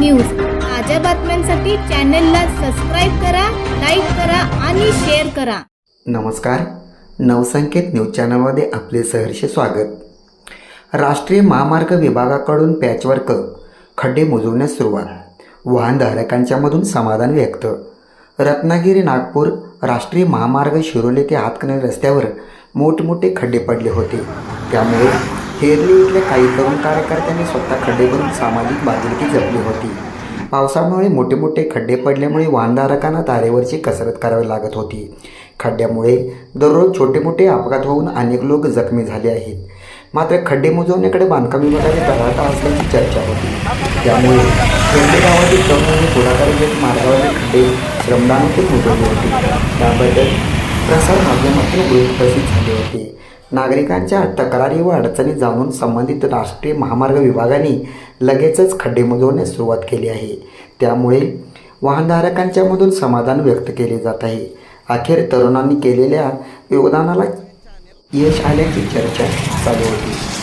News. ताज्या बातम्यांसाठी चॅनलला सबस्क्राईब करा लाईक करा आणि शेअर करा. नमस्कार. नवसंकेत न्यूज चॅनलमध्ये आपले सहर्ष स्वागत. राष्ट्रीय महामार्ग विभागाकडून पॅचवर्क खड्डे मोजवण्यास सुरुवात. वाहनधारकांच्या मधून समाधान व्यक्त. रत्नागिरी नागपूर राष्ट्रीय महामार्ग शिरोली ते हातकणे रस्त्यावर मोठमोठे खड्डे पडले होते. त्यामुळे हेरली इथल्या काही तरुण कार्यकर्त्यांनी स्वतः खड्डे भरून सामाजिक बांधिलकी जपली होती. पावसामुळे मोठे मोठे खड्डे पडल्यामुळे वाहनधारकांना तारेवरची कसरत करावी लागत होती. खड्ड्यामुळे दररोज छोटे मोठे अपघात होऊन अनेक लोक जखमी झाले आहेत. मात्र खड्डे मुजवण्याकडे बांधकाम विभागाने तळाटा असल्याची चर्चा होती. त्यामुळे खेडे गावातील तरुणांनी पुढाकार घेत मार्गावरील खड्डे श्रमदानातून मोजवले होते. त्याबद्दल प्रसार माध्यमातून वृत्त प्रसिद्ध झाले होते. नागरिकांच्या तक्रारी व अडचणी जाणून संबंधित राष्ट्रीय महामार्ग विभागाने लगेचच खड्डे मोजवण्यास सुरुवात केली आहे. त्यामुळे वाहनधारकांच्यामधून समाधान व्यक्त केले जात आहे. अखेर तरुणांनी केलेल्या योगदानाला यश आल्याची चर्चा चालू होती.